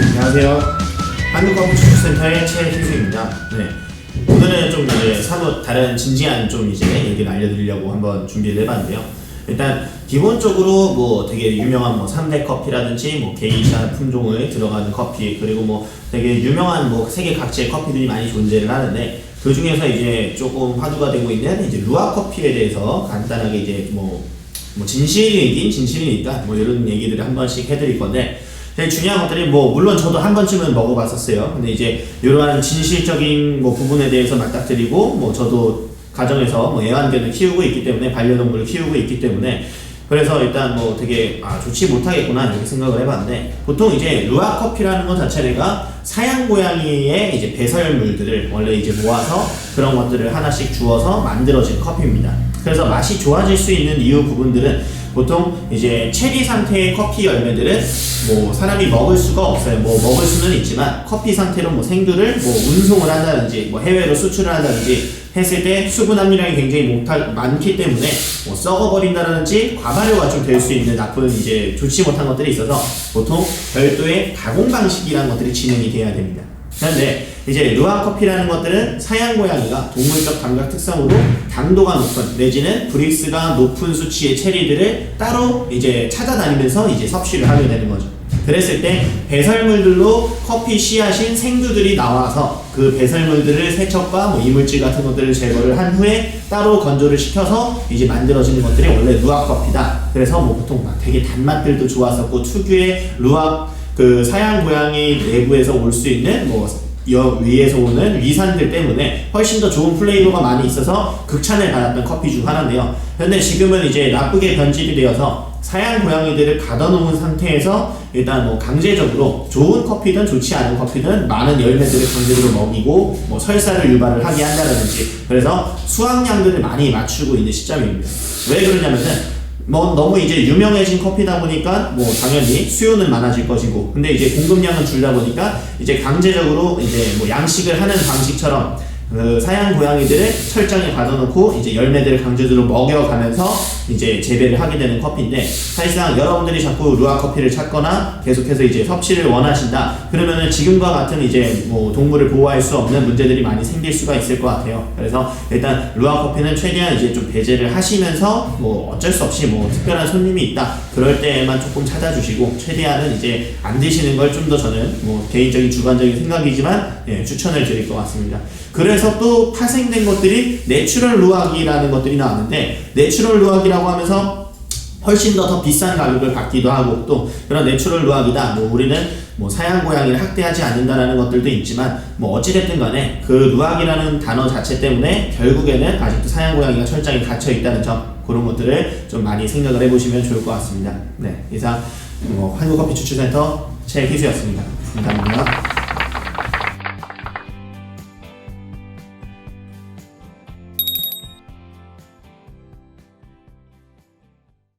안녕하세요. 한국커피 추천센터의 최희수입니다. 네. 오늘은 좀 이제 사뭇 다른 진지한 좀 이제 얘기를 알려드리려고 한번 준비를 해봤는데요. 일단 기본적으로 뭐 되게 유명한 뭐 3대 커피라든지 뭐 게이샤 품종을 들어가는 커피 그리고 뭐 되게 유명한 뭐 세계 각지의 커피들이 많이 존재를 하는데 그 중에서 이제 조금 화두가 되고 있는 이제 루아 커피에 대해서 간단하게 이제 뭐, 뭐 진실이긴 진실이니까 뭐 이런 얘기들을 한 번씩 해드릴 건데 제일 중요한 것들이 뭐 물론 저도 한 번쯤은 먹어봤었어요. 근데 이제 이러한 진실적인 뭐 부분에 대해서 맞닥뜨리고 뭐 저도 가정에서 뭐 애완견을 키우고 있기 때문에 반려동물을 키우고 있기 때문에 그래서 일단 뭐 되게 아 좋지 못하겠구나 이렇게 생각을 해봤는데 보통 이제 루아 커피라는 것 자체가 사양 고양이의 이제 배설물들을 원래 이제 모아서 그런 것들을 하나씩 주어서 만들어진 커피입니다. 그래서 맛이 좋아질 수 있는 이유 부분들은 보통 이제 체리 상태의 커피 열매들은 뭐 사람이 먹을 수가 없어요. 뭐 먹을 수는 있지만 커피 상태로 뭐 생두를 뭐 운송을 한다든지 뭐 해외로 수출을 한다든지 했을 때 수분 함유량이 굉장히 못할, 많기 때문에 뭐 썩어버린다든지 과발효가 좀 될 수 있는 나쁜 이제 좋지 못한 것들이 있어서 보통 별도의 가공 방식이라는 것들이 진행이 돼야 됩니다. 그런데 이제 루아 커피라는 것들은 사양 고양이가 동물적 감각 특성으로 당도가 높은 내지는 브릭스가 높은 수치의 체리들을 따로 이제 찾아다니면서 이제 섭취를 하게 되는 거죠. 그랬을 때 배설물들로 커피 씨앗인 생두들이 나와서 그 배설물들을 세척과 뭐 이물질 같은 것들을 제거를 한 후에 따로 건조를 시켜서 이제 만들어지는 것들이 원래 루아 커피다. 그래서 뭐 보통 막 되게 단맛들도 좋았었고 특유의 루아 그 사양 고양이 내부에서 올 수 있는 뭐여 위에서 오는 위산들 때문에 훨씬 더 좋은 플레이버가 많이 있어서 극찬을 받았던 커피 중 하나인데요. 그런데 지금은 이제 나쁘게 변질이 되어서 사양 고양이들을 가둬놓은 상태에서 일단 뭐 강제적으로 좋은 커피든 좋지 않은 커피든 많은 열매들을 강제적으로 먹이고 뭐 설사를 유발을 하게 한다든지 그래서 수확량들을 많이 맞추고 있는 시점입니다. 왜 그러냐면은 뭐 너무 이제 유명해진 커피다 보니까 뭐 당연히 수요는 많아질 것이고. 근데 이제 공급량은 줄다 보니까 이제 강제적으로 이제 뭐 양식을 하는 방식처럼 그 사양 고양이들을 철장에 가둬놓고 이제 열매들을 강제적으로 먹여가면서 이제 재배를 하게 되는 커피인데 사실상 여러분들이 자꾸 루아 커피를 찾거나 계속해서 이제 섭취를 원하신다 그러면은 지금과 같은 이제 뭐 동물을 보호할 수 없는 문제들이 많이 생길 수가 있을 것 같아요. 그래서 일단 루아 커피는 최대한 이제 좀 배제를 하시면서 뭐 어쩔 수 없이 뭐 특별한 손님이 있다 그럴 때만 조금 찾아주시고 최대한은 이제 안 드시는 걸 좀 더 저는 뭐 개인적인 주관적인 생각이지만 예, 추천을 드릴 것 같습니다. 그래서 또 파생된 것들이 내추럴 루악이라는 것들이 나왔는데 내추럴 루악이라고 하면서 훨씬 더 더 비싼 가격을 받기도 하고 또 그런 내추럴 루악이다. 뭐 우리는 뭐 사양 고양이를 학대하지 않는다라는 것들도 있지만 뭐 어찌됐든 간에 그 루악이라는 단어 자체 때문에 결국에는 아직도 사양 고양이가 철저히 갇혀 있다는 점 그런 것들을 좀 많이 생각을 해보시면 좋을 것 같습니다. 네 이상 뭐 한국커피 추출센터 최희수였습니다. 감사합니다.